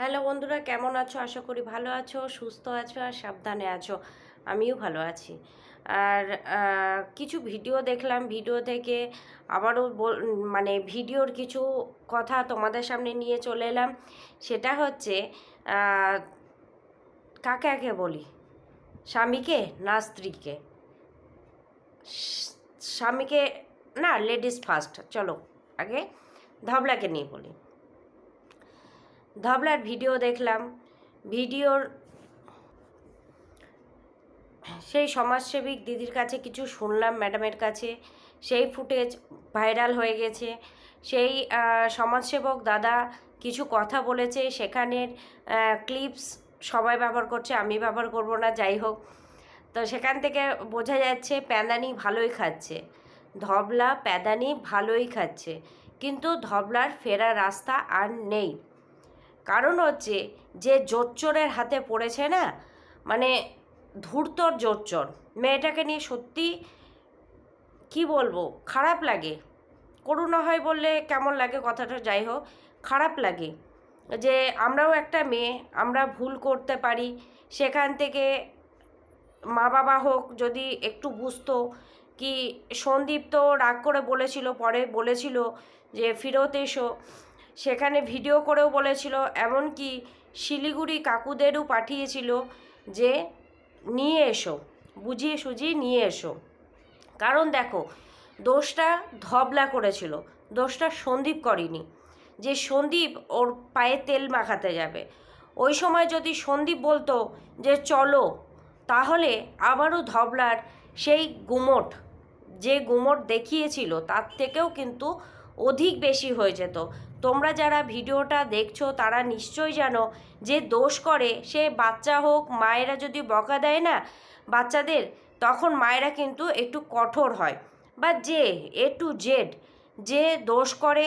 Hello বন্ধুরা, কেমন আছো? আশা করি ভালো আছো, সুস্থ আছো আর সাবধানে আছো। আমিও ভালো আছি। আর কিছু ভিডিও দেখলাম। ভিডিও থেকে আবারও মানে ভিডিওর কিছু কথা তোমাদের সামনে নিয়ে চলে এলাম। সেটা হচ্ছে কাকে কাকে বলি? স্বামীকে না স্ত্রীকে? স্বামীকে, না লেডিস ফার্স্ট চলো আগে ধবলাকে নিয়ে বলি। ধবলার ভিডিও দেখলাম। ভিডিওর সেই সমাজসেবিক দিদির কাছে কিছু শুনলাম ম্যাডামের কাছে। সেই ফুটেজ ভাইরাল হয়ে গেছে। সেই সমাজসেবক দাদা কিছু কথা বলেছে। সেখানের ক্লিপস সবাই ব্যবহার করছে, আমি ব্যবহার করব না, যাই হোক। তো সেখান থেকে বোঝা যাচ্ছে, প্যাদানি ভালোই খাচ্ছে। ধবলা প্যাদানি ভালোই খাচ্ছে। কিন্তু ধবলার ফেরার রাস্তা আর নেই। কারণ হচ্ছে যে জোচ্চরের হাতে পড়েছে না মানে ধূর্তর জোচ্চর। মেয়েটাকে নিয়ে সত্যি কি বলব, খারাপ লাগে। করুণা হয় বললে কেমন লাগে কথাটা, যাই হোক, খারাপ লাগে। যে আমরাও একটা মেয়ে, আমরা ভুল করতে পারি, সেখান থেকে মা বাবা হোক যদি একটু বুঝতো কি সন্দীপ তো রাগ করে বলেছিল, পরে বলেছিল যে ফিরত এসো। সেখানে ভিডিও করেও বলেছিল, এমনকি শিলিগুড়ি কাকুদেরও পাঠিয়েছিল যে, নিয়ে এসো, বুঝিয়ে সুঝিয়ে নিয়ে এসো। কারণ দেখো, দোষটা ধবলা করেছিল, দোষটা সন্দীপ করেনি। যে সন্দীপ ওর পায়ে তেল মাখাতে যাবে। ওই সময় যদি সন্দীপ বলতো যে, চলো, তাহলে আবারও ধবলার সেই গুমট, যে গুমট দেখিয়েছিল, তার থেকেও কিন্তু অধিক বেশি হয়ে যেত। তোমরা যারা ভিডিওটা দেখছ, তারা নিশ্চয়ই জানো যে দোষ করে সে বাচ্চা হোক, মায়েরা যদি বকা দেয় না বাচ্চাদের, তখন মায়েরা কিন্তু একটু কঠোর হয়। বা যে এ টু জেড যে দোষ করে,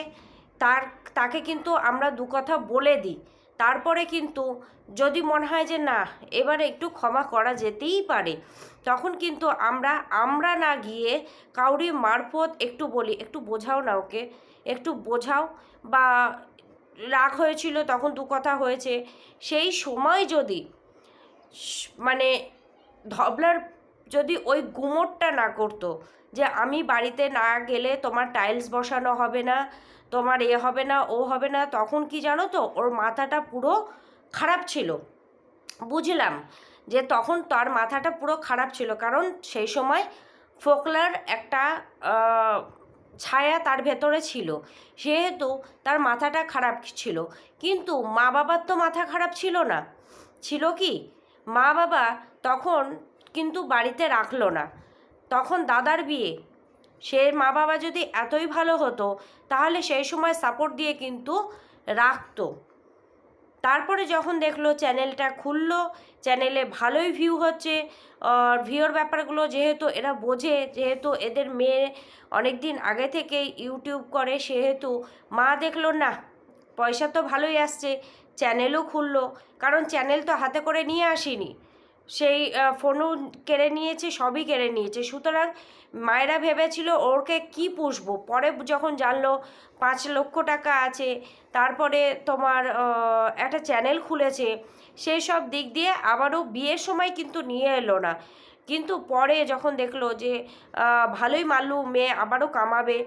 তার, তাকে কিন্তু আমরা দু কথা বলে দিই। তারপরে কিন্তু যদি মনে হয় যে না, এবারে একটু ক্ষমা করা যেতেই পারে। তখন কিন্তু আমরা আমরা না গিয়ে কাউরি মারফত একটু বলি, একটু বোঝাও না ওকে, একটু বোঝাও। বা রাগ হয়েছিল তখন দু কথা হয়েছে। সেই সময় যদি মানে ধবলার যদি ওই গুমোটটা না করতো যে আমি বাড়িতে না গেলে তোমার টাইলস বসানো হবে না, তোমার এ হবে না, ও হবে না, তখন কি জানো তো ওর মাথাটা পুরো খারাপ ছিল। বুঝলাম। যে তখন তার মাথাটা পুরো খারাপ ছিল। কারণ সেই সময় ফোকলার একটা ছায়া তার ভেতরে ছিল। সেহেতু তার মাথাটা খারাপ ছিল। কিন্তু মা বাবার তো মাথা খারাপ ছিল না। ছিল কি? মা বাবা তখন কিন্তু বাড়িতে রাখল না। তখন দাদার বিয়ে। সে মা বাবা যদি এতই ভালো হতো, তাহলে সেই সময় সাপোর্ট দিয়ে কিন্তু রাখতো। তারপরে যখন দেখল চ্যানেলটা খুললো, চ্যানেলে ভালোই ভিউ হচ্ছে, আর ভিউর ব্যাপারগুলো যেহেতু এরা বোঝে, যেহেতু এদের মেয়ে অনেক দিন আগে থেকে ইউটিউব করে, সেহেতু মা দেখল না, পয়সা তো ভালোই আসছে, চ্যানেলও খুললো, কারণ চ্যানেল তো হাতে করে নিয়ে আসিনি। সেই ফোনও কেড়ে নিয়েছে, সবই কেড়ে নিয়েছে। সুতরাং মায়েরা ভেবেছিল ওরকে কি পুষবো? পরে যখন জানলো পাঁচ লক্ষ টাকা আছে, তারপরে তোমার একটা চ্যানেল খুলেছে সেই সব দিক দিয়ে আবারও বিয়ের সময় কিন্তু নিয়ে এলো না। কিন্তু পরে যখন দেখল যে ভালোই মাল্লু মেয়ে আবারও কামাবে,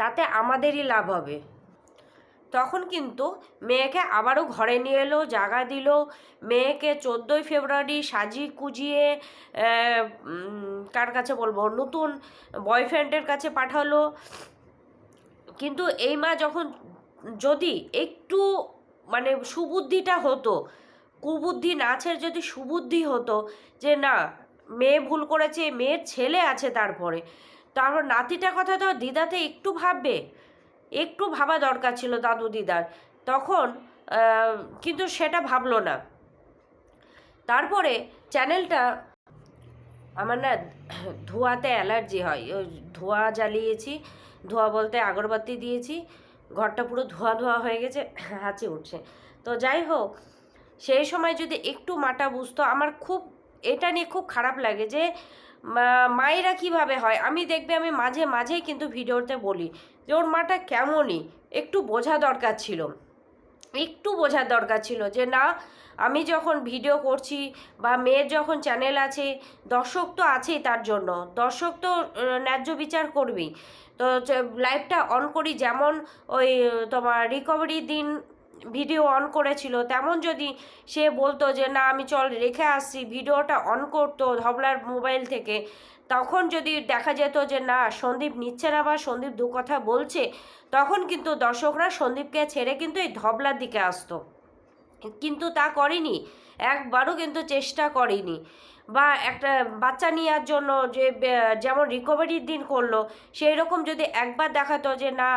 তাতে আমাদেরই লাভ হবে। তখন কিন্তু মেয়েকে আবারও ঘরে নিয়ে এলো জাগা দিল। মেয়েকে চোদ্দোই ফেব্রুয়ারি সাজিয়ে কুজিয়ে কার কাছে বলব? নতুন বয়ফ্রেন্ডের কাছে পাঠালো। কিন্তু এই মা যখন যদি একটু মানে সুবুদ্ধিটা হতো, কুবুদ্ধি নাচের যদি সুবুদ্ধি হতো যে না, মেয়ে ভুল করেছে, মেয়ের ছেলে আছে তারপরে, তারপর নাতিটার কথা তো দিদাতে একটু ভাববে। একটু ভাবা দরকার ছিল দাদু দিদার। তখন কিন্তু সেটা ভাবলো না। তারপরে চ্যানেলটা আমার না ধোঁয়াতে অ্যালার্জি হয়। ওই ধোঁয়া জ্বালিয়েছি, ধোঁয়া বলতে আগরবাতি দিয়েছি, ঘরটা পুরো ধোঁয়া ধোঁয়া হয়ে গেছে, হাঁচি উঠছে। তো যাই হোক, সেই সময় যদি একটু মাটা বুঝতো, আমার খুব, এটা নিয়ে খুব খারাপ লাগে যে মায়েরা কীভাবে হয়? আমি দেখবে আমি মাঝে মাঝেই কিন্তু ভিডিওতে বলি যে ওর মাটা কেমনই, একটু বোঝা দরকার ছিল। একটু বোঝার দরকার ছিল যে না, আমি যখন ভিডিও করছি বা মেয়ের যখন চ্যানেল আছে, দর্শক তো আছেই তার জন্য। দর্শক তো ন্যায্য বিচার করবেই। তো লাইভটা অন করি যেমন ওই, তোমার রিকভারি দিন ভিডিও অন করেছিল, তেমন যদি সে বলতো যে না, আমি চল রেখে আসছি, ভিডিওটা অন করতো ধবলার মোবাইল থেকে তখন যদি দেখা যেত যে, না, সন্দীপ নিচ্ছে না বা সন্দীপ দু কথা বলছে, তখন কিন্তু দর্শকরা সন্দীপকে ছেড়ে কিন্তু এই ধবলার দিকে আসতো। কিন্তু তা করেনি। একবারও কিন্তু চেষ্টা করেনি। বা একটা বাচ্চা নেওয়ার জন্য যে যেমন রিকভারির দিন করল সেই রকম যদি একবার দেখাতো যে, না,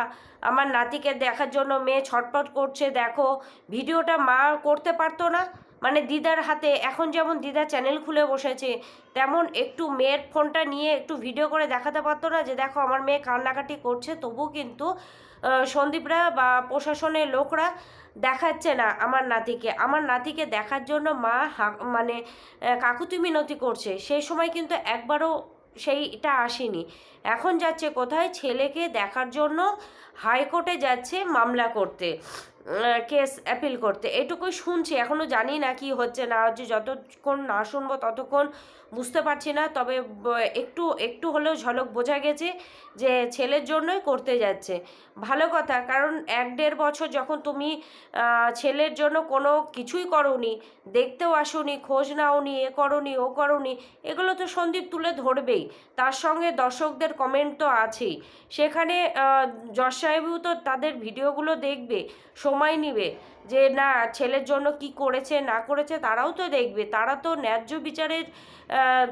আমার নাতিকে দেখার জন্য মেয়ে ছটপট করছে, দেখো, ভিডিওটা মা করতে পারতো না। মানে দিদার হাতে, এখন যেমন দিদা চ্যানেল খুলে বসেছে তেমন একটু মেয়ের ফোনটা নিয়ে একটু ভিডিও করে দেখাতে পারতো না যে দেখো আমার মেয়ে কান্নাকাটি করছে তবু কিন্তু সন্দীপরা বা প্রশাসনের লোকরা দেখাচ্ছে না আমার নাতিকে। আমার নাতিকে দেখার জন্য মা মানে কাকুতি মিনতি করছে। সেই সময় কিন্তু একবারও সেইটা আসেনি। এখন যাচ্ছে কোথায়? ছেলেকে দেখার জন্য হাইকোর্টে যাচ্ছে মামলা করতে কেস অ্যাপিল করতে। এটুকুই শুনছি এখনও জানি না কি হচ্ছে, না হচ্ছে, যতক্ষণ না শুনব ততক্ষণ বুঝতে পারছি না, তবে একটু একটু হলেও ঝলক বোঝা গেছে যে ছেলের জন্যই করতে যাচ্ছে। ভালো কথা, কারণ এক দেড় বছর যখন তুমি ছেলের জন্য কোনো কিছুই করনি, দেখতেও আসোনি, খোঁজ নাওনি, এ করনি, ও করনি, এগুলো তো সন্দীপ তুলে ধরবেই। তার সঙ্গে দর্শকদের কমেন্ট তো আছেই। সেখানে যশ সাহেবও তো তাদের ভিডিওগুলো দেখবে, সময় নিবে। যে না, ছেলের জন্য কি করেছে, না করেছে, তারাও তো দেখবে। তারা তো ন্যায্য বিচারের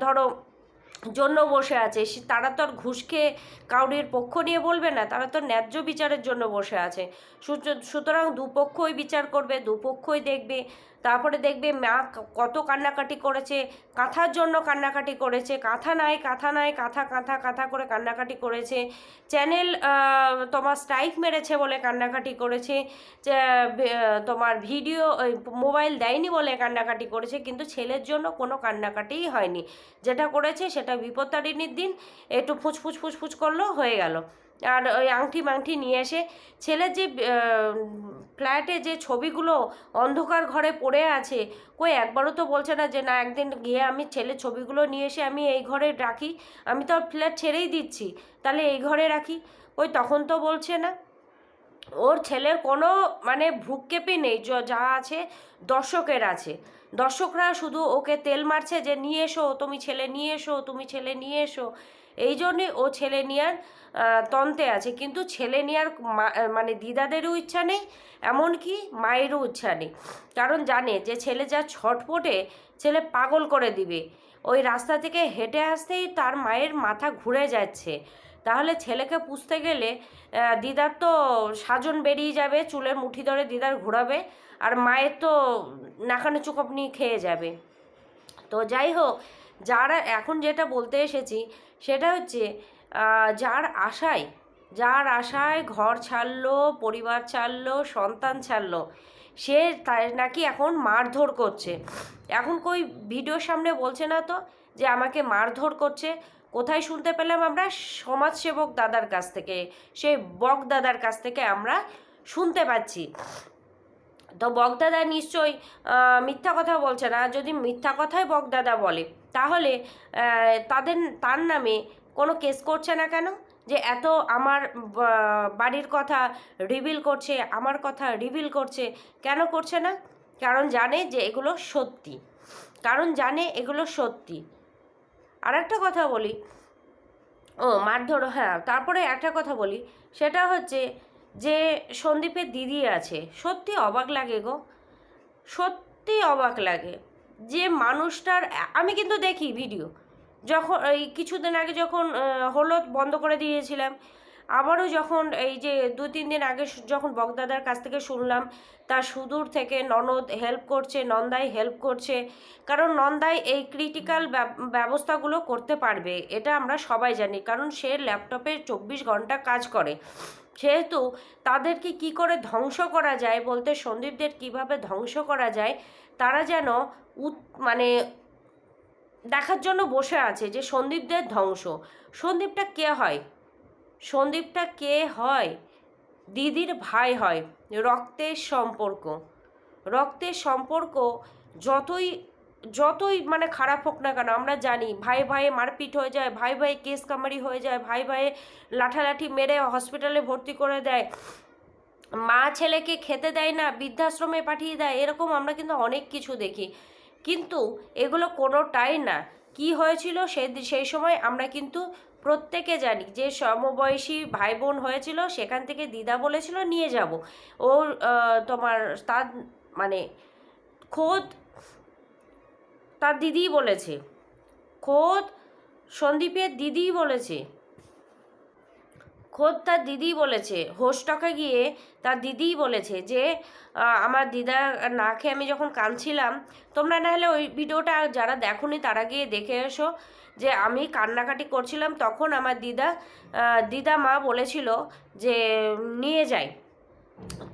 ধরো, জন্য বসে আছে। তারা তো আর ঘুষ খেয়ে কাউরির পক্ষ নিয়ে বলবে না। তারা তো ন্যায্য বিচারের জন্য বসে আছে। সুতরাং দুপক্ষই বিচার করবে, দুপক্ষই দেখবে। তারপরে দেখবে মা কত কান্নাকাটি করেছে, কাঁথার জন্য কান্নাকাটি করেছে, কাঁথা নাই কাঁথা নাই, কাঁথা কাঁথা কাঁথা করে কান্নাকাটি করেছে। চ্যানেল তোমার স্ট্রাইক মেরেছে বলে কান্নাকাটি করেছে। তোমার ভিডিও মোবাইল দেয়নি বলে কান্নাকাটি করেছে, কিন্তু ছেলের জন্য কোনো কান্নাকাটিই হয়নি। যেটা করেছে সেটা বিপত্তারিণীর দিন, একটু ফুচফুচ ফুচফুচ করল হয়ে গেল। আর ওই আংটি মাংটি নিয়ে এসে ছেলের যে ফ্ল্যাটে যে ছবিগুলো অন্ধকার ঘরে পড়ে আছে, কই একবারও তো বলছে না যে না, একদিন গিয়ে আমি ছেলের ছবিগুলো নিয়ে এসে আমি এই ঘরে রাখি, আমি তো ফ্ল্যাট ছেড়েই দিচ্ছি, তাহলে এই ঘরে রাখি? ওই তখন তো বলছে না। ওর ছেলের কোনো মানে ভ্রুক্ষেপই নেই যা আছে দর্শকের আছে। দর্শকরা শুধু ওকে তেল মারছে যে, নিয়ে এসো, তুমি ছেলে নিয়ে এসো, তুমি ছেলে নিয়ে এসো। এই জন্যে ও ছেলে নেওয়ার তন্তে আছে। কিন্তু ছেলে নেওয়ার মানে দিদাদেরও ইচ্ছা নেই, এমনকি মায়েরও ইচ্ছা নেই। কারণ জানে যে ছেলে যা ছটপটে ছেলে পাগল করে দিবে। ওই রাস্তা থেকে হেঁটে আসতেই তার মায়ের মাথা ঘুরে যাচ্ছে। তাহলে ছেলেকে পুষতে গেলে দিদার তো সাজন বেরিয়ে যাবে চুলের মুঠি ধরে দিদার ঘোরাবে, আর মায়ের তো নাকানে চুকপনি খেয়ে যাবে। তো যাই হোক, যারা এখন যেটা বলতে এসেছি সেটা হচ্ছে যার আশায় যার আশায় ঘর ছাড়লো, পরিবার ছাড়লো, সন্তান ছাড়লো, সে তাই নাকি এখন মারধর করছে। এখন কই ভিডিওর সামনে বলছে না তো যে আমাকে মারধর করছে। কোথায় শুনতে পেলাম আমরা? সমাজসেবক দাদার কাছ থেকে, সেই বক দাদার কাছ থেকে আমরা শুনতে পাচ্ছি। তো বকদাদা নিশ্চয়ই মিথ্যা কথা বলছে না। যদি মিথ্যা কথাই বকদাদা বলে তাহলে তাদের, তার নামে কোনো কেস করছে না কেন? যে এত আমার বাড়ির কথা রিভিল করছে, আমার কথা রিভিল করছে, কেন করছে না? কারণ জানে যে এগুলো সত্যি। কারণ জানে এগুলো সত্যি। আর একটা কথা বলি। ও, মারধর হ্যাঁ তারপরে একটা কথা বলি। সেটা হচ্ছে যে সন্দীপের দিদি আছে। সত্যি অবাক লাগে গো। সত্যি অবাক লাগে। যে মানুষটার, আমি কিন্তু দেখি ভিডিও যখন এই কিছুদিন আগে যখন হলো বন্ধ করে দিয়েছিলাম, আবারও যখন এই যে দু তিন দিন আগে যখন বগদাদার কাছ থেকে শুনলাম, তার সুদূর থেকে ননদ হেল্প করছে, নন্দাই হেল্প করছে, কারণ নন্দাই এই ক্রিটিক্যাল ব্যবস্থাগুলো করতে পারবে, এটা আমরা সবাই জানি, কারণ সে ল্যাপটপে চব্বিশ ঘণ্টা কাজ করে। সেহেতু তাদেরকে কি করে ধ্বংস করা যায় বলতে সন্দীপদের কীভাবে ধ্বংস করা যায় তারা যেন উত মানে দেখার জন্য বসে আছে যে সন্দীপদের ধ্বংস। সন্দীপটা কে হয়? সন্দীপটা কে হয়? দিদির ভাই হয় রক্তের সম্পর্ক। রক্তের সম্পর্ক যতই যতই মানে খারাপ হোক না কেন, আমরা জানি ভাই ভাইয়ে মারপিট হয়ে যায়, ভাই ভাইয়ে কেস কামারি হয়ে যায়, ভাই ভাইয়ে লাঠালাঠি মেরে হসপিটালে ভর্তি করে দেয়। মা ছেলেকে খেতে দেয় না, বৃদ্ধাশ্রমে পাঠিয়ে দেয়, এরকম আমরা কিন্তু অনেক কিছু দেখি। কিন্তু এগুলো কোনোটাই না। কি হয়েছিল সে সেই সময় আমরা কিন্তু প্রত্যেকে জানি। যে সমবয়সী ভাই বোন হয়েছিল, সেখান থেকে দিদা বলেছিল, নিয়ে যাব। ও তোমার তার মানে খোদ তার দিদিই বলেছে। খোদ সন্দীপের দিদিই বলেছে। খোদ তার দিদি বলেছে হোস্টকে গিয়ে তার দিদিই বলেছে যে আমার দিদা না খেয়ে আমি যখন কাঁদছিলাম, তোমরা না হলে ওই ভিডিওটা যারা দেখোনি তারা গিয়ে দেখে এসো যে আমি কান্নাকাটি করছিলাম তখন আমার দিদা দিদা মা বলেছিল যে, নিয়ে যাই।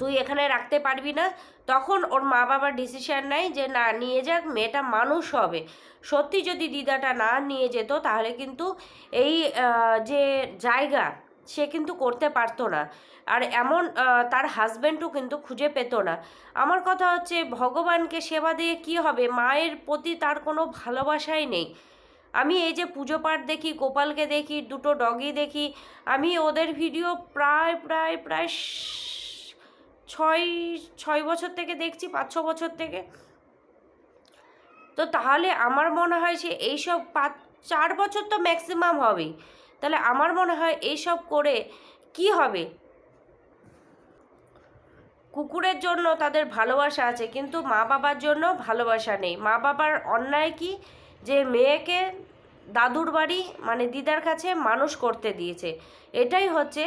তুই এখানে রাখতে পারবি না। তখন ওর মা বাবার ডিসিশন নেয় যে, না, নিয়ে যাক, মেয়েটা মানুষ হবে। সত্যি যদি দিদাটা না নিয়ে যেত তাহলে কিন্তু এই যে জায়গা সে কিন্তু করতে পারতো না। আর এমন তার হাজব্যান্ডও কিন্তু খুঁজে পেতো না। আমার কথা হচ্ছে, ভগবানকে সেবা দিয়ে কি হবে? মায়ের প্রতি তার কোনো ভালোবাসাই নেই। আমি এই যে পুজো পাঠ দেখি, গোপালকে দেখি, দুটো ডগি দেখি, আমি ওদের ভিডিও প্রায় প্রায় প্রায় ছয় ছয় বছর থেকে দেখছি, পাঁচ, ছ বছর থেকে। তো তাহলে আমার মনে হয় যে এইসব পাঁচ, চার বছর তো ম্যাক্সিমাম হবেই। তাহলে আমার মনে হয় এইসব করে কি হবে? কুকুরের জন্য তাদের ভালোবাসা আছে, কিন্তু মা বাবার জন্য ভালোবাসা নেই। মা বাবার অন্যায় কি? যে মেয়েকে দাদুর বাড়ি মানে দিদার কাছে মানুষ করতে দিয়েছে। এটাই হচ্ছে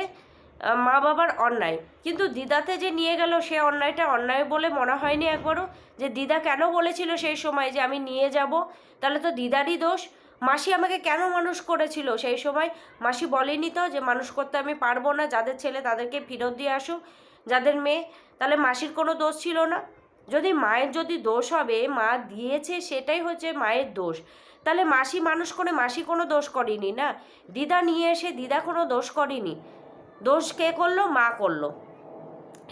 মা বাবার অন্যায়। কিন্তু দিদাতে যে নিয়ে গেল সে অন্যায়টা, অন্যায় বলে মনে হয়নি একবারও। যে দিদা কেন বলেছিল সেই সময় যে আমি নিয়ে যাব? তাহলে তো দিদারই দোষ। মাসি আমাকে কেন মানুষ করেছিল? সেই সময় মাসি বলেনি তো যে মানুষ করতে আমি পারব না, যাদের ছেলে তাদেরকে ফেরত দিয়ে আসুক, যাদের মেয়ে, তাহলে মাসির কোনো দোষ ছিল না। যদি মায়ের যদি দোষ হবে, মা দিয়েছে সেটাই হচ্ছে মায়ের দোষ। তাহলে মাসি মানুষ করে মাসি কোনো দোষ করেনি না? দিদা নিয়ে এসে দিদা কোনো দোষ করেনি। দোষ কে করল? মা করল।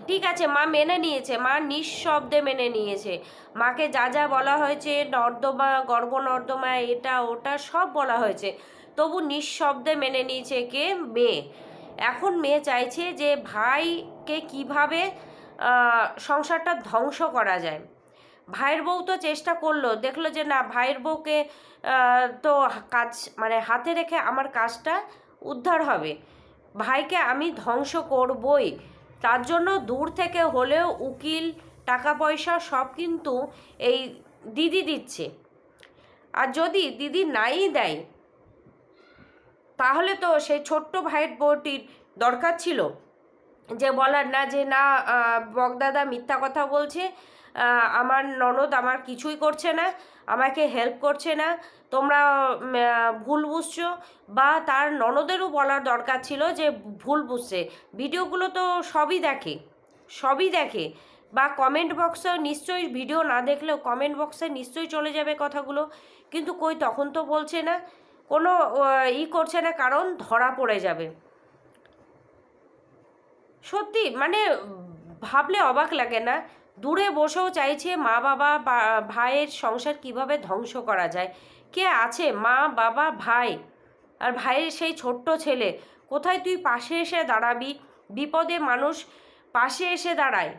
ঠিক আছে, মা মেনে নিয়েছে, মা নিঃশব্দে মেনে নিয়েছে। মাকে যা যা বলা হয়েছে, নর্দমা গর্ভ নর্দমা এটা, ওটা সব বলা হয়েছে। তবু নিঃশব্দে মেনে নিয়েছে কে? মেয়ে। এখন মেয়ে চাইছে যে ভাইকে কীভাবে সংসারটা ধ্বংস করা যায়। ভাইয়ের বউ তো চেষ্টা করল, দেখল যে না, ভাইয়ের বউকে তো কাজ মানে হাতে রেখে আমার কাজটা উদ্ধার হবে। ভাইকে আমি ধ্বংস করবই। তার জন্য দূর থেকে হলেও উকিল টাকা পয়সা সব কিন্তু এই দিদি দিচ্ছে। আর যদি দিদি নাই দেয়, তাহলে তো সেই ছোট্ট ভাইয়ের বউটির দরকার ছিল। যে বলার না যে না বগদাদা মিথ্যা কথা বলছে আমার ননদ আমার কিছুই করছে না আমাকে হেল্প করছে না। তোমরা ভুল বুঝছ বা তার ননদেরও বলার দরকার ছিল যে ভুল বুঝছে। ভিডিওগুলো তো সবই দেখে সবই দেখে। বা কমেন্ট বক্সে নিশ্চয়ই ভিডিও না দেখলেও কমেন্ট বক্সে নিশ্চয়ই চলে যাবে কথাগুলো। কিন্তু কই তখন তো বলছে না, কোনো ই করছে না, কারণ ধরা পড়ে যাবে। সত্যি মানে ভাবলে অবাক লাগে না। দূরে বসেও চাইছে মা বাবা বা ভাইয়ের সংসার কীভাবে ধ্বংস করা যায়। কে আছে? মা, বাবা, ভাই। আর ভাইয়ের সেই ছোট্ট ছেলে, কোথায় তুই পাশে এসে দাঁড়াবি? বিপদে মানুষ পাশে এসে দাঁড়ায়।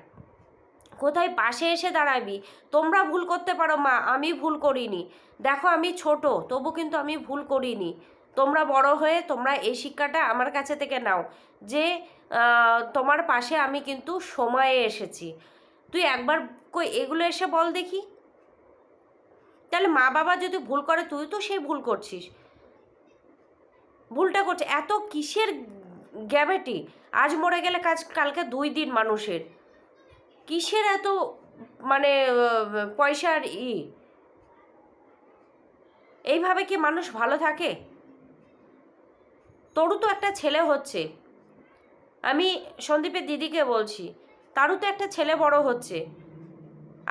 কোথায় পাশে এসে দাঁড়াবি? তোমরা ভুল করতে পারো মা, আমি ভুল করিনি। দেখো আমি ছোট, তবু কিন্তু আমি ভুল করিনি। তোমরা বড় হয়ে তোমরা এই শিক্ষাটা আমার কাছে থেকে নাও যে তোমার পাশে আমি কিন্তু সময়ে এসেছি। তুই একবার কই এগুলো এসে বল দেখি। তাহলে মা বাবা যদি ভুল করে, তুই তো সেই ভুল করছিস। ভুলটা করছে। এত কিসের গ্যাবেটি আজ মরে গেলে কাজ, কালকে দুই দিন মানুষের। কিসের এত মানে পয়সার ই? এইভাবে কি মানুষ ভালো থাকে? তোরও তো একটা ছেলে হচ্ছে। আমি সন্দীপের দিদিকে বলছি তারও তো একটা ছেলে বড় হচ্ছে।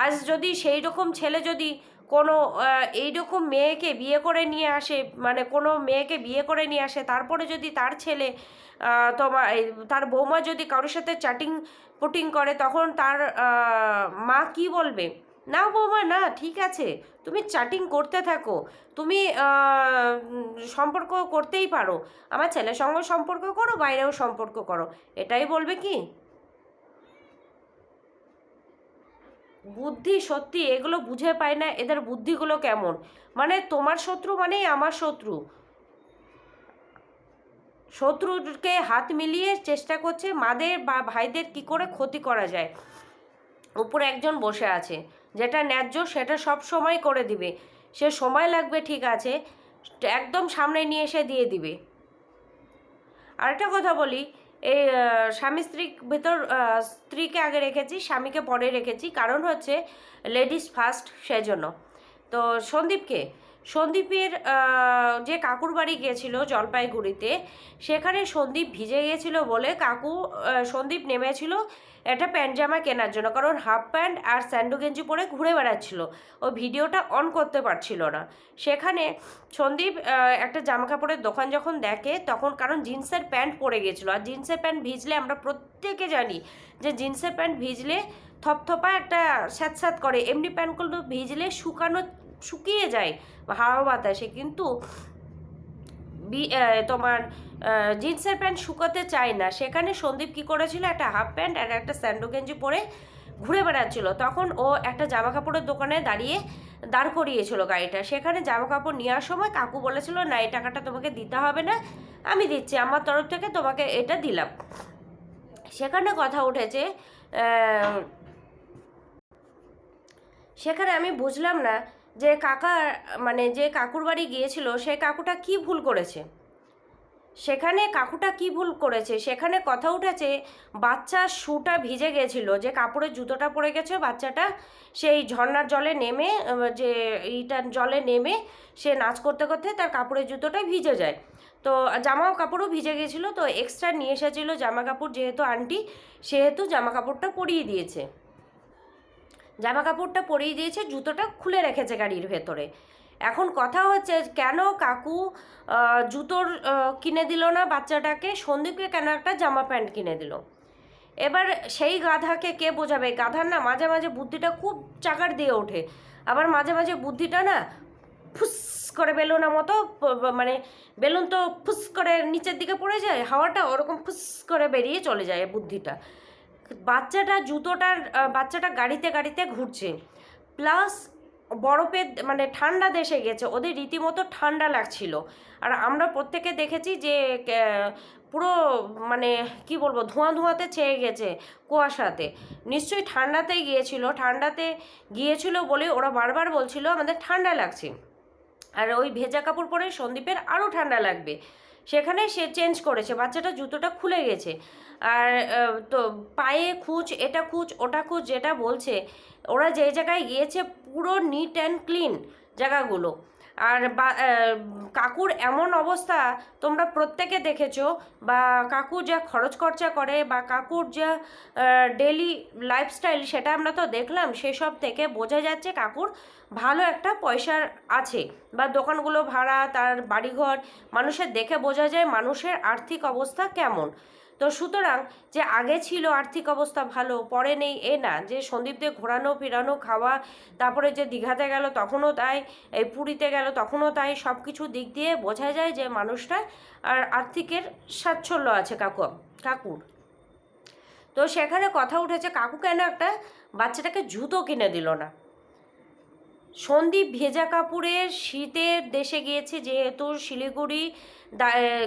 আজ যদি সেই রকম ছেলে যদি কোনো এইরকম মেয়েকে বিয়ে করে নিয়ে আসে মানে কোনো মেয়েকে বিয়ে করে নিয়ে আসে, তারপরে যদি তার ছেলে তোমার তার বৌমা যদি কারোর সাথে চ্যাটিং পুটিং করে, তখন তার মা কি বলবে? না বৌমা, না, ঠিক আছে, তুমি চ্যাটিং করতে থাকো, তুমি সম্পর্ক করতেই পারো, আমার ছেলের সঙ্গে সম্পর্ক করো, বাইরেও সম্পর্ক করো। এটাই বলবে কি? বুদ্ধি সত্যি, এগুলো বুঝে পায় না, এদের বুদ্ধিগুলো কেমন? মানে তোমার শত্রু মানেই আমার শত্রু। শত্রুকে হাত মিলিয়ে চেষ্টা করছে, মাদের বা ভাইদের কি করে ক্ষতি করা যায়? উপরে একজন বসে আছে, যেটা ন্যায্য সেটা সব সময় করে দিবে। সে সময় লাগবে, ঠিক আছে, একদম সামনে নিয়ে এসে দিয়ে দিবে। আরেকটা কথা বলি এই স্বামী স্ত্রী ভেতর স্ত্রীকে আগে রেখেছি, স্বামীকে পরে রেখেছি। কারণ হচ্ছে লেডিস ফার্স্ট সেজন্য। তো সন্দীপকে, সন্দীপের যে কাকুর বাড়ি গিয়েছিল জলপাইগুড়িতে, সেখানে সন্দীপ ভিজে গিয়েছিল বলে কাকু সন্দীপ নেমেছিল একটা প্যান্ট জামা কেনার জন্য, কারণ হাফ প্যান্ট আর স্যান্ডো গেঞ্জি পরে ঘুরে বেড়াচ্ছিল। ও ভিডিওটা অন করতে পারছিল না। সেখানে সন্দীপ একটা জামা কাপড়ের দোকান যখন দেখে, তখন কারণ জিন্সের প্যান্ট পরে গেছিল। আর জিন্সের প্যান্ট ভিজলে আমরা প্রত্যেকে জানি যে জিন্সের প্যান্ট ভিজলে থপথপা একটা স্যাঁতস্যাঁত করে। এমনি প্যান্টগুলো ভিজলে শুকানো, শুকিয়ে যায় হাওয়া বাতাসে। কিন্তু বি- তোমার জিন্সের প্যান্ট শুকোতে চায় না। সেখানে সন্দীপ কী করেছিল? একটা হাফ প্যান্ট আর একটা স্যান্ডো গেঞ্জি পরে ঘুরে বেড়াচ্ছিল। তখন ও একটা জামা কাপড়ের দোকানে দাঁড়িয়ে দাঁড় করিয়েছিল গাড়িটা। সেখানে জামা কাপড় নেওয়ার সময় কাকু বলেছিল, না, এই টাকাটা তোমাকে দিতে হবে না, আমি দিচ্ছি। আমার তরফ থেকে তোমাকে এটা দিলাম। সেখানে কথা উঠেছে সেখানে আমি বুঝলাম না যে কাকা মানে যে কাকুর বাড়ি গিয়েছিল, সে কাকুটা কি ভুল করেছে? সেখানে কাকুটা কি ভুল করেছে? সেখানে কথা উঠেছে বাচ্চার শুটা ভিজে গেছিল, যে কাপড়ের জুতোটা পড়ে গেছে, বাচ্চাটা সেই ঝর্নার জলে নেমে যে এইটার জলে নেমে সে নাচ করতে করতে তার কাপড়ের জুতোটা ভিজে যায়। তো জামা কাপড়ও ভিজে গেছিল, তো এক্সট্রা নিয়ে এসেছিল জামা কাপড় যেহেতু আন্টি, সেহেতু জামা কাপড়টা পরিয়ে দিয়েছে। জামা কাপড়টা পরিয়ে দিয়েছে, জুতোটা খুলে রেখেছে গাড়ির ভেতরে। এখন কথা হচ্ছে, কেন কাকু জুতোর কিনে দিল না বাচ্চাটাকে? সন্দীপকে কেন একটা জামা প্যান্ট কিনে দিল? এবার সেই গাধাকে কে বোঝাবে? গাধার না মাঝে মাঝে বুদ্ধিটা খুব চাকার দিয়ে ওঠে। আবার মাঝে মাঝে বুদ্ধিটা না ফুস করে বেলুনের মতো মানে বেলুন তো ফুস করে নিচের দিকে পড়ে যায়, হাওয়াটা ওরকম ফুস করে বেরিয়ে চলে যায় বুদ্ধিটা। বাচ্চাটা, জুতোটার বাচ্চাটা গাড়িতে গাড়িতে ঘুরছে। প্লাস বরফের মানে ঠান্ডা দেশে গেছে, ওদের রীতিমতো ঠান্ডা লাগছিল। আর আমরা প্রত্যেকে দেখেছি যে পুরো মানে কি বলব, ধোঁয়া ধোঁয়াতে ছেয়ে গেছে কুয়াশাতে। নিশ্চয়ই ঠান্ডাতেই গিয়েছিল, ঠান্ডাতে গিয়েছিল বলে ওরা বারবার বলছিল, আমাদের ঠান্ডা লাগছে। আর ওই ভেজা কাপড় পরে সন্দীপের আরও ঠান্ডা লাগবে। সেখানে সে চেঞ্জ করেছে, বাচ্চাটা জুতোটা খুলে গেছে। আর তো পায়ে খুঁজ, এটা খুঁজ, ওটা খুঁজ, যেটা বলছে, ওরা যে জায়গায় গিয়েছে পুরো নিট অ্যান্ড ক্লিন জায়গাগুলো। আর বা কাকুর এমন অবস্থা তোমরা প্রত্যেকে দেখেছ, বা কাকু যা খরচ খরচা করে, বা কাকুর যা ডেলি লাইফস্টাইল সেটা আমরা তো দেখলাম, সেসব থেকে বোঝা যাচ্ছে কাকুর ভালো একটা পয়সার আছে। বা দোকানগুলো ভাড়া, তার বাড়িঘর, মানুষের দেখে বোঝা যায় মানুষের আর্থিক অবস্থা কেমন। তো সুতরাং যে আগে ছিল আর্থিক অবস্থা ভালো, পরে নেই, এ না। যে সন্দীপদের ঘোরানো, ফেরানো, খাওয়া, তারপরে যে দীঘাতে গেল তখনও তাই, এই পুরীতে গেল তখনও তাই সব কিছু দিক দিয়ে বোঝা যায় যে মানুষটা আর আর্থিকের সাচ্ছল্য আছে কাকু, কাকুর। তো সেখানে কথা উঠেছে, কাকু কেন একটা বাচ্চাটাকে জুতো কিনে দিল না? সন্দীপ ভেজা কাপড়ের শীতের দেশে গিয়েছে, যেহেতু শিলিগুড়ি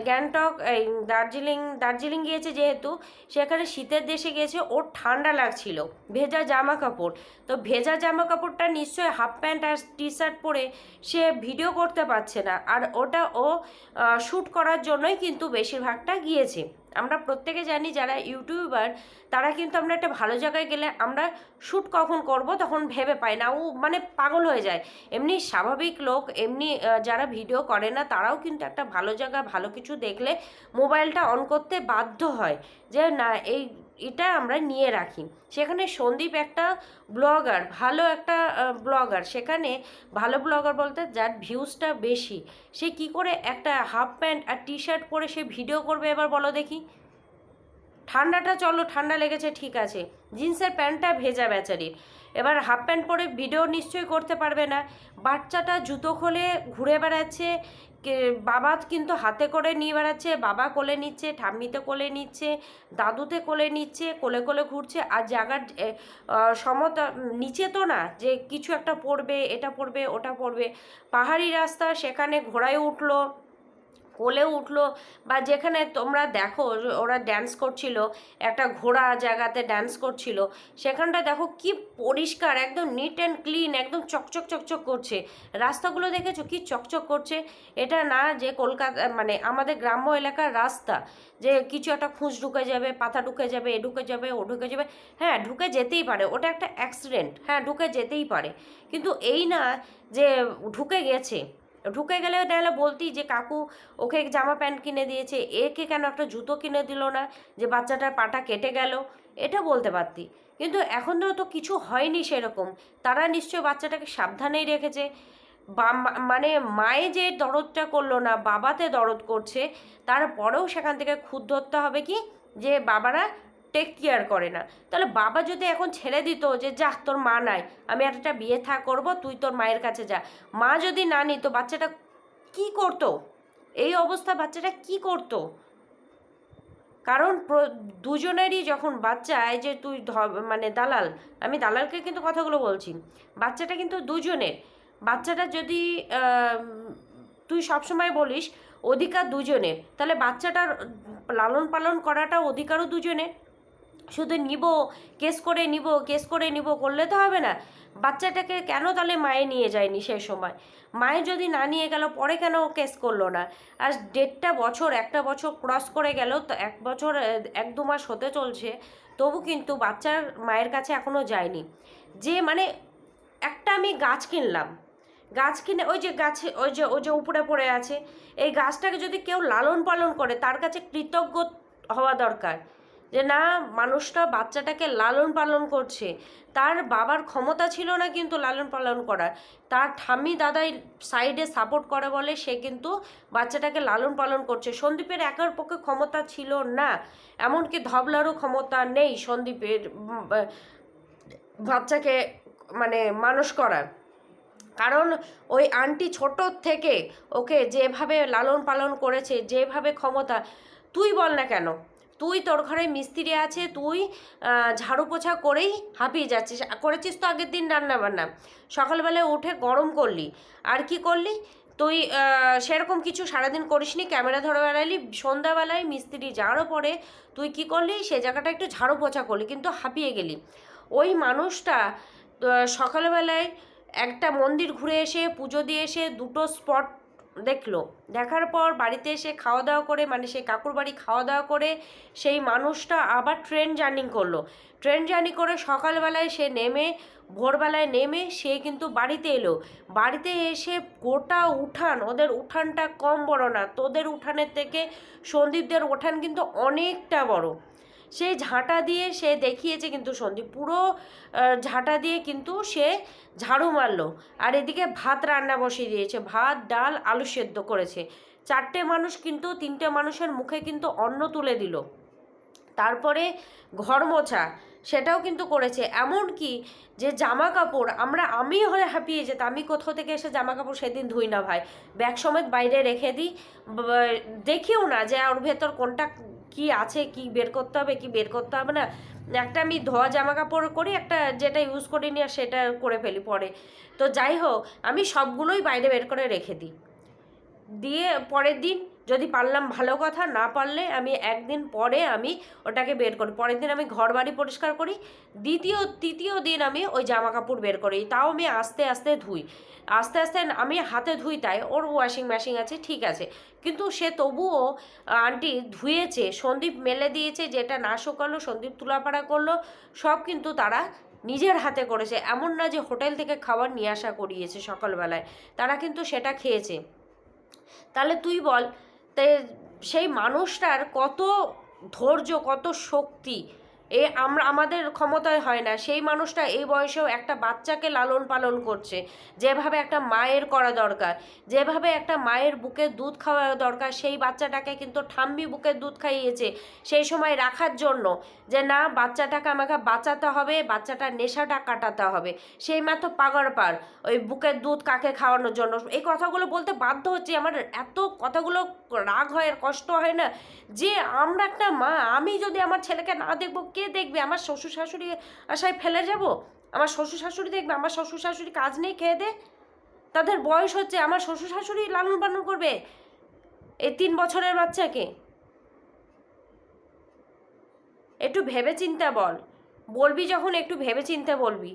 গ্যাংটক, এই, দার্জিলিং দার্জিলিং গিয়েছে যেহেতু, সেখানে শীতের দেশে গিয়েছে, ওর ঠান্ডা লাগছিল, ভেজা জামা কাপড় তো ভেজা জামা কাপড়টা নিশ্চয়ই হাফ প্যান্ট আর টি শার্ট পরে সে ভিডিও করতে পারছে না। আর ওটা ও শ্যুট করার জন্যই কিন্তু বেশিরভাগটা গিয়েছে। আমরা প্রত্যেকে জানি যারা ইউটিউবার, তারা কিন্তু আমরা একটা ভালো জায়গায় গেলে আমরা শ্যুট কখন করব তখন ভেবে পাই না। ও মানে পাগল হয়ে যায়। এমনি স্বাভাবিক লোক, এমনি যারা ভিডিও করে না, তারাও কিন্তু একটা ভালো জায়গা ভালো কিছু দেখলে মোবাইলটা অন করতে বাধ্য হয় যে না, এই, এটা আমরা নিয়ে রাখি। সেখানে সন্দীপ একটা ব্লগার ভালো একটা ব্লগার সেখানে ভালো ব্লগার বলতে যার ভিউজটা বেশি, সে কি করে একটা হাফ প্যান্ট আর টি শার্ট পরে সে ভিডিও করবে এবার বলো দেখি? ঠান্ডাটা চলো, ঠান্ডা লেগেছে, ঠিক আছে। জিন্সের প্যান্টটা ভেজা বেচারির। এবার হাফ প্যান্ট পরে ভিডিও নিশ্চয়ই করতে পারবে না। বাচ্চাটা জুতো খোলে ঘুরে বেড়াচ্ছে বাবা কিন্তু হাতে করে নিয়ে বেড়াচ্ছে, বাবা কোলে নিচ্ছে, ঠাম্মিতে কোলে নিচ্ছে, দাদুতে কোলে নিচ্ছে, কোলে কোলে ঘুরছে, আর জায়গার সমতা নিচে তো না, যে কিছু একটা পড়বে, এটা পড়বে, ওটা পড়বে। পাহাড়ি রাস্তা, সেখানে ঘোড়ায় উঠল। কোলে উঠল বা যেখানে তোমরা দেখো ওরা ড্যান্স করছিল, একটা ঘোড়া জায়গাতে ড্যান্স করছিল সেখানটা দেখো কি পরিষ্কার, একদম নিট অ্যান্ড ক্লিন একদম চকচক চকচক করছে। রাস্তাগুলো দেখেছ কি চকচক করছে? এটা না যে কলকাতা মানে আমাদের গ্রাম্য এলাকার রাস্তা, যে কিছু একটা খুঁজ ঢুকে যাবে, পাতা ঢুকে যাবে, এ ঢুকে যাবে, ও ঢুকে যাবে। হ্যাঁ ঢুকে যেতেই পারে, ওটা একটা অ্যাক্সিডেন্ট হ্যাঁ ঢুকে যেতেই পারে। কিন্তু এই না যে ঢুকে গেছে ঢুকে গেলে তাহলে বলতি যে, কাকু, ওকে জামা প্যান্ট কিনে দিয়েছে, একে কেন একটা জুতো কিনে দিল না যে, বাচ্চাটার পাটা কেটে গেল? এটা বলতে পারতি। কিন্তু এখন তো তো কিছু হয়নি সেরকম। তারা নিশ্চয় বাচ্চাটাকে সাবধানেই রেখেছে। বা মানে মায়ে যে দরদটা করল না, বাবাতে দরদ করছে, তারপরেও সেখান থেকে খুদ ধরতে হবে কি? যে, বাবারা টেক কেয়ার করে না। তাহলে বাবা যদি এখন ছেড়ে দিত যে যা তোর মা নাই, আমি একটা বিয়ে থা করব, তুই তোর মায়ের কাছে যা। মা যদি না নিত, বাচ্চাটা কি করতো? এই অবস্থা বাচ্চাটা কি করতো? কারণ দুজনেরই যখন বাচ্চা, এই যে তুই মানে দালাল, আমি দালালকে কিন্তু কথাগুলো বলছি, বাচ্চাটা কিন্তু দুজনের। বাচ্চাটা যদি তুই সবসময় বলিস, অধিকার দুজনের, তাহলে বাচ্চাটার লালন পালন করাটা অধিকারও দুজনের। শুধু নিব, কেস করে নিব, কেস করে নিব করলে তো হবে না। বাচ্চাটাকে কেন তাহলে মায়ে নিয়ে যায়নি সেই সময়? মায়ে যদি না নিয়ে গেল, পরে কেন কেস করল না? আর দেড়টা বছর, একটা বছর ক্রস করে গেল, তো এক বছর এক দু মাস হতে চলছে, তবু কিন্তু বাচ্চার মায়ের কাছে এখনও যায়নি। যে মানে একটা আমি গাছ কিনলাম। গাছ কিনে, ওই যে গাছে, ওই যে ওই যে উপরে পড়ে আছে, এই গাছটাকে যদি কেউ লালন পালন করে, তার কাছে কৃতজ্ঞ হওয়া দরকার। যে না, মানুষটা বাচ্চাটাকে লালন পালন করছে। তার বাবার ক্ষমতা ছিল না কিন্তু লালন পালন করার। তার ঠাম্মি দাদাই সাইডে সাপোর্ট করে বলে সে কিন্তু বাচ্চাটাকে লালন পালন করছে। সন্দীপের একার পক্ষে ক্ষমতা ছিল না, এমনকি ধবলারও ক্ষমতা নেই সন্দীপের বাচ্চাকে মানে মানুষ করার। কারণ ওই আন্টি ছোট থেকে ওকে যেভাবে লালন পালন করেছে, যেভাবে ক্ষমতা, তুই বল না কেন? তুই তোর ঘরে মিস্ত্রি আছে, তুই ঝাড়ু পোছা করেই হাঁপিয়ে যাচ্ছিস। করেছিস তো আগের দিন রান্না বান্না সকালবেলায় উঠে গরম করলি। আর কি করলি? তুই সেরকম কিছু সারাদিন করিসনি, ক্যামেরা ধরে বেড়ালি সন্ধ্যাবেলায় মিস্ত্রি যাওয়ারও পরে তুই কি করলি? সে জায়গাটা একটু ঝাড়ু পোছা করলি, কিন্তু হাঁপিয়ে গেলি। ওই মানুষটা সকালবেলায় একটা মন্দির ঘুরে এসে, পুজো দিয়ে এসে, দুটো স্পট দেখল। দেখার পর বাড়িতে এসে খাওয়া দাওয়া করে মানে সেই কাকুর বাড়ি খাওয়া দাওয়া করে সেই মানুষটা আবার ট্রেন জার্নি করল। ট্রেন জার্নি করে সকালবেলায় সে নেমে, ভোরবেলায় নেমে সে কিন্তু বাড়িতে এলো। বাড়িতে এসে গোটা উঠান, ওদের উঠানটা কম বড় না, তোদের উঠানের থেকে সন্দীপদের উঠান কিন্তু অনেকটা বড়। সেই ঝাঁটা দিয়ে সে দেখিয়েছে কিন্তু সন্দীপ। পুরো ঝাঁটা দিয়ে কিন্তু সে ঝাড়ু মারলো। আর এদিকে ভাত রান্না বসিয়ে দিয়েছে। ভাত, ডাল, আলু সেদ্ধ করেছে। চারটে মানুষ কিন্তু তিনটে মানুষের মুখে কিন্তু অন্ন তুলে দিল। তারপরে ঘর মোছা, সেটাও কিন্তু করেছে। এমন কি যে জামা কাপড় আমরা আমি হলে হাঁপিয়ে যেতাম। আমি কোথাও থেকে এসে জামা কাপড় সেদিন ধুই না ভাই। ব্যাগ সমেত বাইরে রেখে দিই। দেখিও না যে ওর ভেতর কোনটা কি আছে, কি বের করতে হবে, কি বের করতে হবে না। একটা আমি ধোয়া জামা কাপড় করি, একটা যেটা ইউজ করি নি আর সেটা করে ফেলি পরে। তো যাই হোক, আমি সবগুলোই বাইরে বের করে রেখে দিই। দিয়ে পরের দিন যদি পারলাম ভালো কথা, না পারলে আমি একদিন পরে আমি ওটাকে বের করি। পরের দিন আমি ঘর বাড়ি পরিষ্কার করি, দ্বিতীয়, তৃতীয় দিন আমি ওই জামা কাপড় বের করি। তাও আমি আস্তে আস্তে ধুই। আস্তে আস্তে আমি হাতে ধুই তাই, ওর ওয়াশিং মেশিন আছে, ঠিক আছে। কিন্তু সে তবুও, আন্টি ধুয়েছে, সন্দীপ মেলে দিয়েছে, যেটা না শুকালো, সন্দীপ তুলাপাড়া করল, সব কিন্তু তারা নিজের হাতে করেছে। এমন না যে হোটেল থেকে খাবার নিয়ে আসা করিয়েছে সকালবেলায়। তারা কিন্তু সেটা খেয়েছে। তাহলে তুই বল সেই মানুষটার কত ধৈর্য কত শক্তি এ আমরা, আমাদের ক্ষমতায় হয় না। সেই মানুষটা এই বয়সেও একটা বাচ্চাকে লালন পালন করছে। যেভাবে একটা মায়ের করা দরকার, যেভাবে একটা মায়ের বুকের দুধ খাওয়া দরকার, সেই বাচ্চাটাকে কিন্তু ঠাম্মি বুকের দুধ খাইয়েছে সেই সময় রাখার জন্য যে না, বাচ্চাটাকে আমাকে বাঁচাতে হবে, বাচ্চাটার নেশাটা কাটাতে হবে। সেই মাত্র পাগড় পার ওই বুকের দুধ কাকে খাওয়ানোর জন্য। এই কথাগুলো বলতে বাধ্য হচ্ছে। আমার এত কথাগুলো রাগ হয় আর কষ্ট হয় না যে আমরা একটা মা, আমি যদি আমার ছেলেকে না দেখব কে দেখবে? আমার শ্বশুর শাশুড়ি আশায় ফেলে যাব? আমার শ্বশুর শাশুড়ি দেখবে? আমার শ্বশুর শাশুড়ি কাজ নেই খেয়ে দে? তাদের বয়স হচ্ছে, আমার শ্বশুর শাশুড়ি লালন পালন করবে? এই তিন বছরের বাচ্চাকে। একটু ভেবে চিন্তা বল। বলবি যখন, একটু ভেবে চিন্তে বলবি।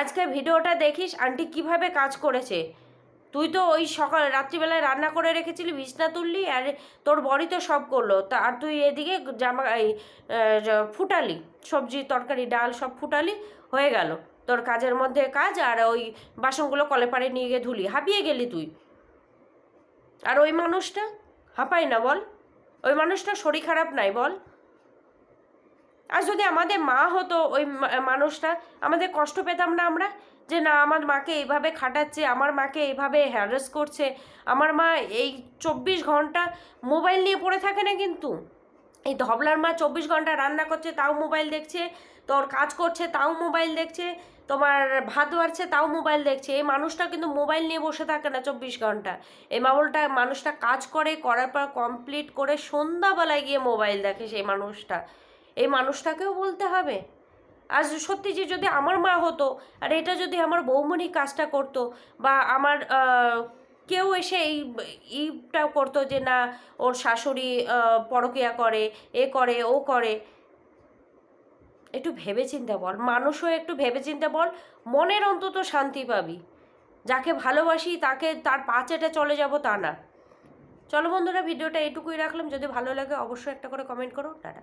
আজকে ভিডিওটা দেখিস, আন্টি কীভাবে কাজ করেছে? তুই তো ওই সকাল, রাত্রিবেলায় রান্না করে রেখেছিলি, বিছনা তুললি, আর তোর বড়ি তো সব করল। তা, আর তুই এদিকে জামা, এই ফুটালি, সবজি, তরকারি, ডাল সব ফুটালি, হয়ে গেল। তোর কাজের মধ্যে কাজ, আর ওই বাসনগুলো কলে পাড়ে নিয়ে গিয়ে ধুলি, হাঁপিয়ে গেলি তুই। আর ওই মানুষটা? হাঁপাই না বল? ওই মানুষটা শরীর খারাপ নাই বল? আর যদি আমাদের মা হতো, ওই মানুষটা, আমাদের কষ্ট পেতাম না আমরা? যে না, আমার মাকে এইভাবে খাটাচ্ছে, আমার মাকে এইভাবে হ্যারাস করছে, আমার মা এই চব্বিশ ঘণ্টা মোবাইল নিয়ে পড়ে থাকে না কিন্তু। এই ধবলার মা চব্বিশ ঘণ্টা রান্না করছে, তাও মোবাইল দেখছে, তোর কাজ করছে, তাও মোবাইল দেখছে, তোমার ভাত বাড়ছে, তাও মোবাইল দেখছে। এই মানুষটা কিন্তু মোবাইল নিয়ে বসে থাকে না চব্বিশ ঘণ্টা। এই মামলটা, মানুষটা কাজ করে, করার পর কমপ্লিট করে সন্ধ্যাবেলায় গিয়ে মোবাইল দেখে সেই মানুষটা। এই মানুষটাকেও বলতে হবে। আর সত্যি যে যদি আমার মা হতো আর এটা যদি আমার বৌমনি কাজটা করতো বা আমার কেউ এসে এই ইটা করতো যে না, ওর শাশুড়ি পরকিয়া করে, এ করে, ও করে। একটু ভেবে চিন্তা বল মানুষও একটু ভেবে চিন্তা বল, মনের অন্তত শান্তি পাবি। যাকে ভালোবাসি তাকে তার পা চেটে চলে যাব তা না। চলো বন্ধুরা, ভিডিওটা এটুকুই রাখলাম। যদি ভালো লাগে অবশ্যই একটা করে কমেন্ট করো। টাটা।